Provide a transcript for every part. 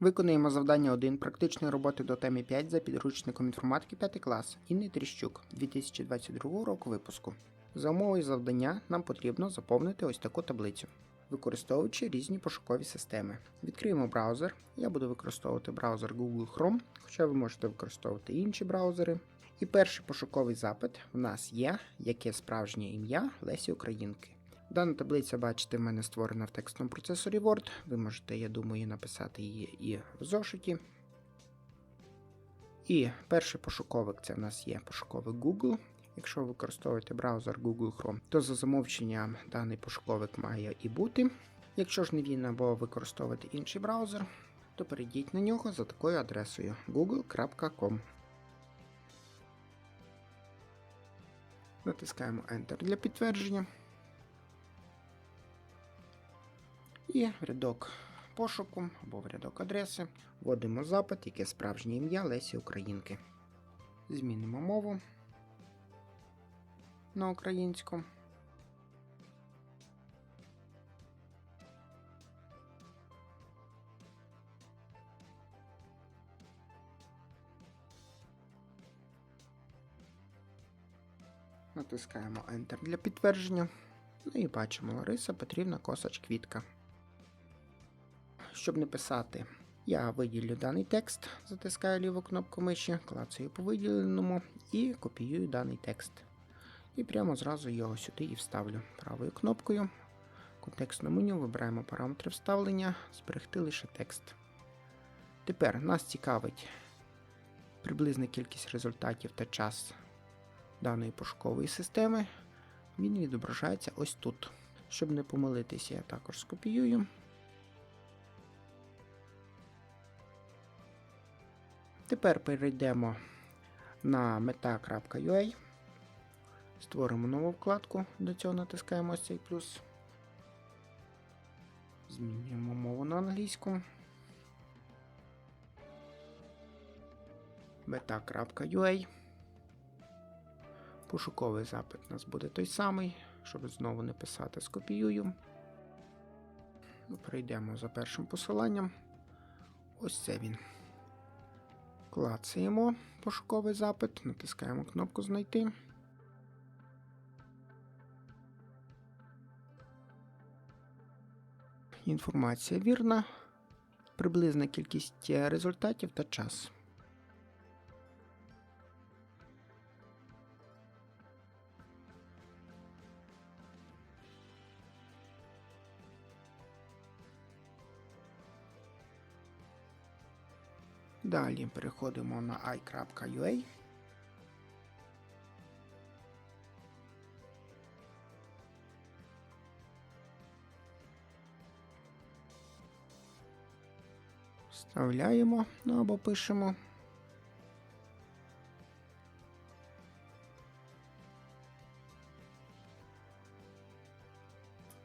Виконуємо завдання 1 практичної роботи до теми 5 за підручником інформатики 5 клас Інни Тріщук 2022 року випуску. За умовою завдання нам потрібно заповнити ось таку таблицю, використовуючи різні пошукові системи. Відкриємо браузер. Я буду використовувати браузер Google Chrome, хоча ви можете використовувати інші браузери. І перший пошуковий запит в нас є, яке справжнє ім'я Лесі Українки. Дана таблиця, бачите, в мене створена в текстовому процесорі Word. Ви можете, я думаю, написати її і в зошиті. І перший пошуковик це в нас є пошуковик Google. Якщо ви використовуєте браузер Google Chrome, то за замовченням даний пошуковик має і бути. Якщо ж не він або використовуєте інший браузер, то перейдіть на нього за такою адресою google.com. Натискаємо Enter для підтвердження. І в рядок пошуку або в рядок адреси вводимо запит, яке справжнє ім'я Лесі Українки. Змінимо мову на українську. Натискаємо Enter для підтвердження. Ну і бачимо Лариса Петрівна Косач Квітка. Щоб не писати, я виділю даний текст, затискаю ліву кнопку миші, клацаю по виділеному і копіюю даний текст. І прямо зразу його сюди і вставлю правою кнопкою. В контекстному меню вибираємо параметри вставлення, зберегти лише текст. Тепер нас цікавить приблизна кількість результатів та час даної пошукової системи. Він відображається ось тут. Щоб не помилитися, я також скопіюю. Тепер перейдемо на meta.ua. Створимо нову вкладку, до цього натискаємо ось цей плюс. Змінюємо мову на англійську. meta.ua. Пошуковий запит у нас буде той самий. Щоб знову не писати, скопіюю. Перейдемо за першим посиланням. Ось це він. Клацаємо пошуковий запит, натискаємо кнопку Знайти. Інформація вірна. Приблизна кількість результатів та час. Далі переходимо на i.ua. Вставляємо ну, або пишемо.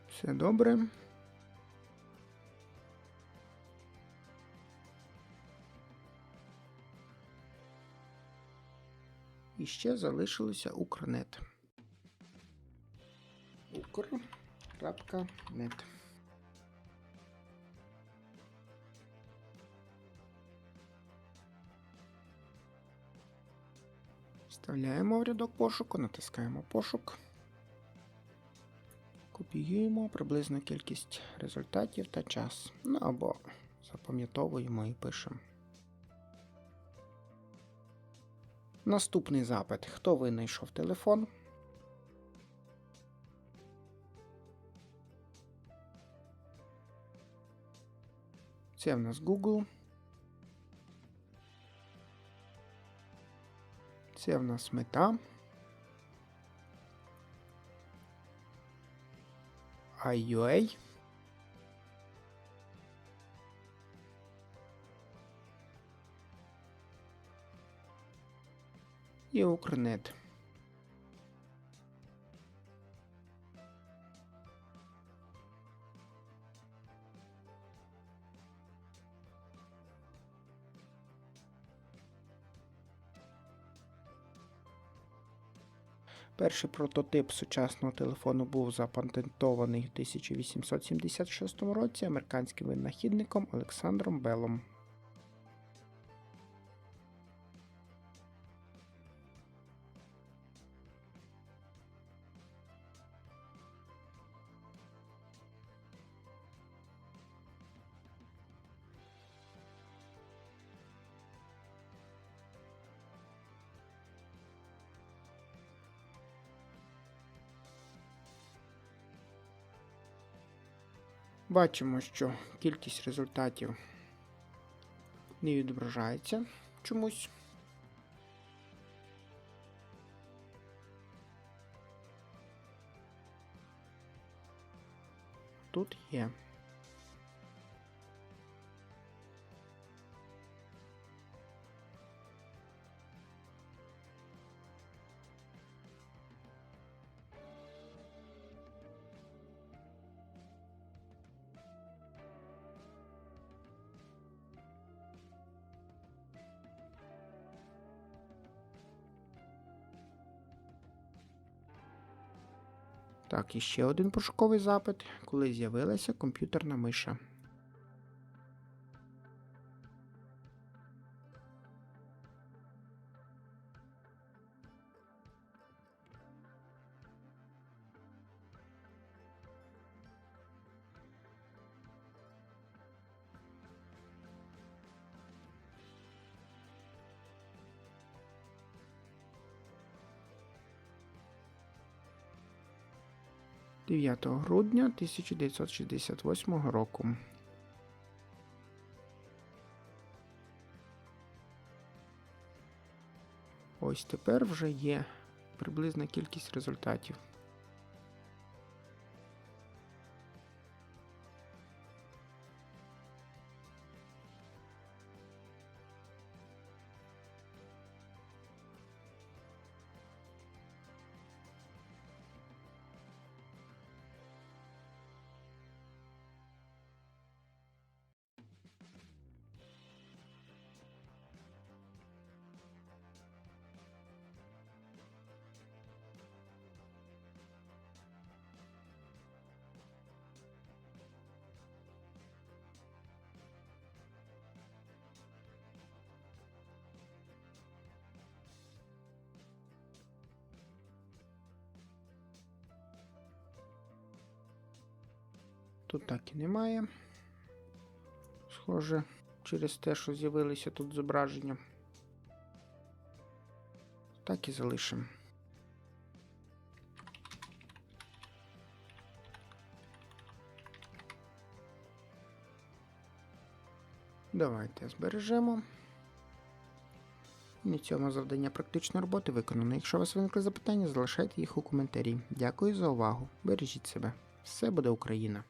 Все добре. І ще залишилося Укрнет. Укр.нет. Вставляємо в рядок пошуку, натискаємо пошук. Копіюємо приблизну кількість результатів та час. Ну або запам'ятовуємо і пишемо. Наступний запит. Хто винайшов телефон? Це в нас Google. Це в нас мета. IUA. І Укрнет. Перший прототип сучасного телефону був запатентований у 1876 році американським винахідником Олександром Беллом. Бачимо, що кількість результатів не відображається чомусь. Тут є. Так, і ще один пошуковий запит, коли з'явилася комп'ютерна миша. – 9 грудня 1968 року. Ось тепер вже є приблизна кількість результатів. Тут так і немає. Схоже, через те, що з'явилися тут зображення. Так і залишимо. Давайте збережемо. На цьому завдання практичної роботи виконано. Якщо у вас виникли запитання, залишайте їх у коментарі. Дякую за увагу. Бережіть себе. Все буде Україна!